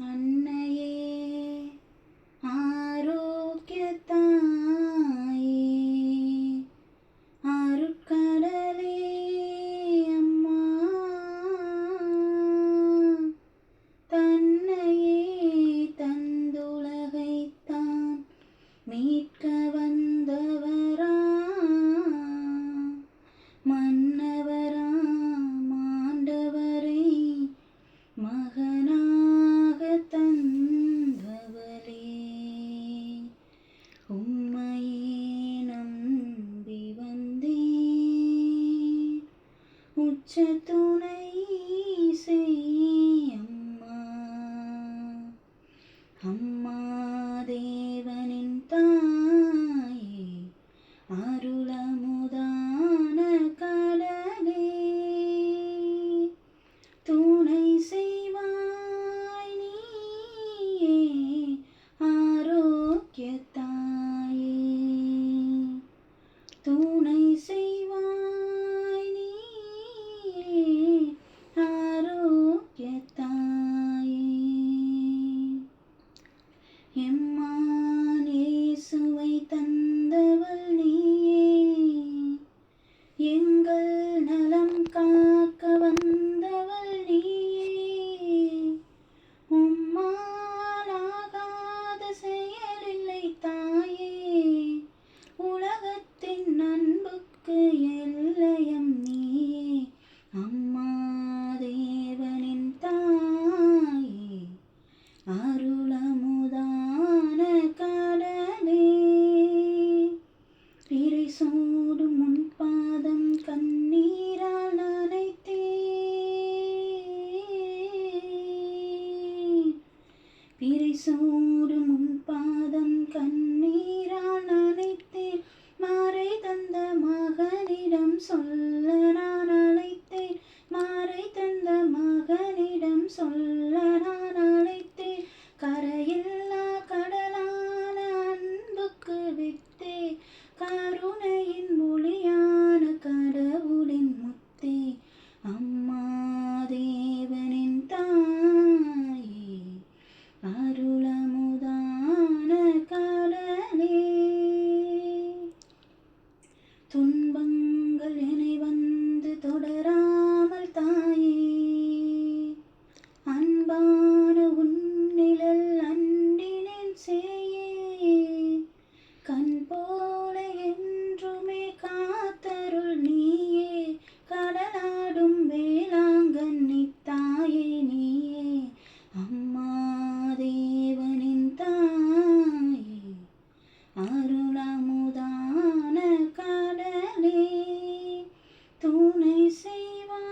அன்னையே ஆரோக்கிய தாயே அருட்கடலே அம்மா தன்னையே தந்துலகைத்தான் மீட்க துணை எம்மானேசுவை தந்தவள் நீயே. எங்கள் நலம் காக்க வந்தவள் நீயே. உம்மாலாகாத செயலில்லை தாயே. உலகத்தின் அன்புக்கு சூடும் முன் பாதம் கண்ணீரால் நனைத்தேன். மாறை தந்த மகனிடம் சொல்ல நான் அழைத்தேன். மாறை தந்த மகனிடம் சொல்ல துன்பங்கள் என்னை வந்து தொடராமல் தாயே. அன்பான உன்னிழல் அன்றினேன் சேயே. கண் போ save us.